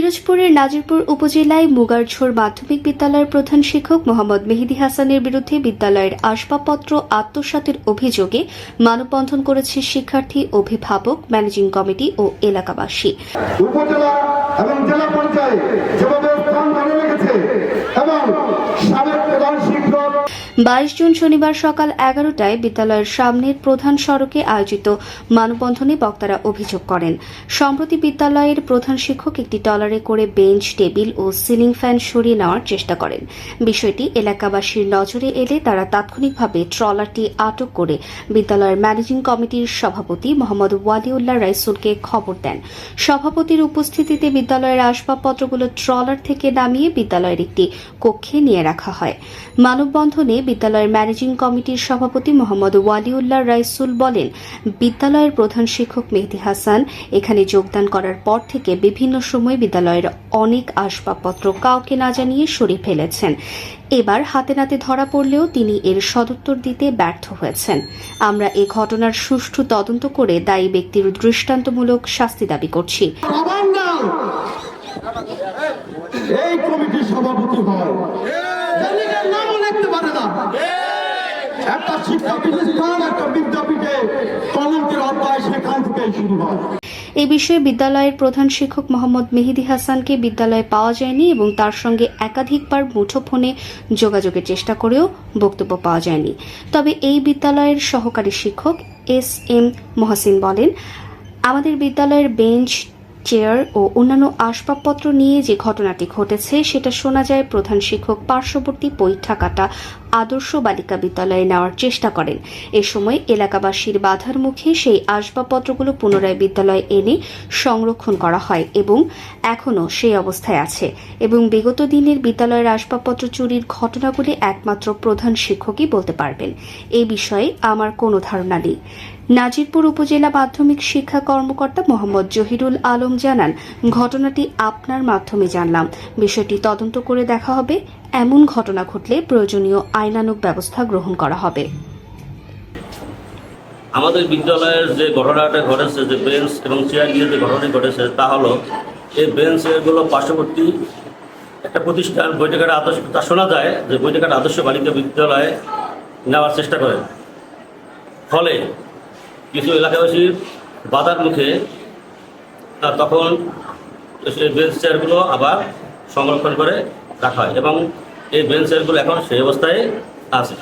পিরোজপুরের নাজিরপুর উপজেলায় মুগারঝোর মাধ্যমিক বিদ্যালয়ের প্রধান শিক্ষক মোহাম্মদ মেহেদি হাসানের বিরুদ্ধে বিদ্যালয়ের আসবাবপত্র আত্মসাতের অভিযোগে মানববন্ধন করেছে শিক্ষার্থী, অভিভাবক, ম্যানেজিং কমিটি ও এলাকাবাসী। উপজেলা এবং জেলা স্থান ধরে রেখেছে এবং সাবেক প্রধান শিক্ষক বাইশ জুন শনিবার সকাল এগারোটায় বিদ্যালয়ের সামনের প্রধান সড়কে আয়োজিত মানববন্ধনে বক্তারা অভিযোগ করেন। সম্প্রতি বিদ্যালয়ের প্রধান শিক্ষক একটি টলারে করে বেঞ্চ, টেবিল ও সিলিং ফ্যান সরিয়ে নেওয়ার চেষ্টা করেন। বিষয়টি এলাকাবাসীর নজরে এলে তারা তাৎক্ষণিকভাবে ট্রলারটি আটক করে বিদ্যালয়ের ম্যানেজিং কমিটির সভাপতি মোহাম্মদ ওয়ালিউল্লাহ রাইসুলকে খবর দেন। সভাপতির উপস্থিতিতে বিদ্যালয়ের আসবাবপত্রগুলো ট্রলার থেকে নামিয়ে বিদ্যালয়ের একটি কক্ষে নিয়ে রাখা হয়। মানববন্ধনে বিদ্যালয়ের ম্যানেজিং কমিটির সভাপতি মোহাম্মদ ওয়ালিউল্লাহ রাইসুল বলেন, বিদ্যালয়ের প্রধান শিক্ষক মেহেদি হাসান এখানে যোগদান করার পর থেকে বিভিন্ন সময় বিদ্যালয়ের অনেক আসবাবপত্র কাউকে না জানিয়ে সরিয়ে ফেলেছেন। এবার হাতে নাতে ধরা পড়লেও তিনি এর সদুত্তর দিতে ব্যর্থ হয়েছেন। আমরা এ ঘটনার সুষ্ঠু তদন্ত করে দায়ী ব্যক্তির দৃষ্টান্তমূলক শাস্তি দাবি করছি। এই কমিটির সভাপতি হয় নিজের নামও লিখতে পারে না। একটা শিক্ষা প্রতিষ্ঠান একটা বিদ্যাপীঠে কলঙ্কের অধ্যায় সেখান থেকে শুরু হয়। এ বিষয়ে বিদ্যালয়ের প্রধান শিক্ষক মোহাম্মদ মেহেদি হাসানকে বিদ্যালয়ে পাওয়া যায়নি এবং তার সঙ্গে একাধিকবার মুঠোফোনে যোগাযোগের চেষ্টা করেও বক্তব্য পাওয়া যায়নি। তবে এই বিদ্যালয়ের সহকারী শিক্ষক এস এম মহসিন বলেন আমাদের বিদ্যালয়ের বেঞ্চ চেয়ার ও অন্যান্য আসবাবপত্র নিয়ে যে ঘটনাটি ঘটেছে, সেটা শোনা যায় প্রধান শিক্ষক পার্শ্ববর্তী পৈঠাকাটা আদর্শ বালিকা বিদ্যালয়ে নেওয়ার চেষ্টা করেন। এ সময় এলাকাবাসীর বাধার মুখে সেই আসবাবপত্রগুলো পুনরায় বিদ্যালয়ে এনে সংরক্ষণ করা হয় এবং এখনও সেই অবস্থায় আছে এবং বিগত দিনের বিদ্যালয়ের আসবাবপত্র চুরির ঘটনাগুলি একমাত্র প্রধান শিক্ষকই বলতে পারবেন। এই বিষয়ে আমার কোনো ধারণা নেই। নাজিরপুর উপজেলা মাধ্যমিক শিক্ষা কর্মকর্তা মোহাম্মদ জহিরুল আলম জানান, ঘটনাটি আপনার মাধ্যমে জানলাম। বিষয়টি তদন্ত করে দেখা হবে। এমন ঘটনা ঘটলে প্রয়োজনীয় আইনানুগ ব্যবস্থা গ্রহণ করা হবে। আমাদের বিদ্যালয়ের যে ঘটনাটা ঘটেছে, যে বেঞ্চ এবং চেয়ার নিয়ে যে ঘটনাটি ঘটেছে, তা হলো, এই বেঞ্চ এগুলো পার্শ্ববর্তী একটা প্রতিষ্ঠান, বৈঠকের আদর্শ, তা শোনা যায় যে বৈঠকের আদর্শ বালিকা বিদ্যালয়ে নেওয়ার চেষ্টা করেন ফলে কিছু এলাকাবাসীর বাধার মুখে তখন সেই বেঞ্চ চেয়ারগুলো আবার সংরক্ষণ করে রাখা হয় এবং এই বেঞ্চ চেয়ারগুলো এখন সেই অবস্থায় আছে।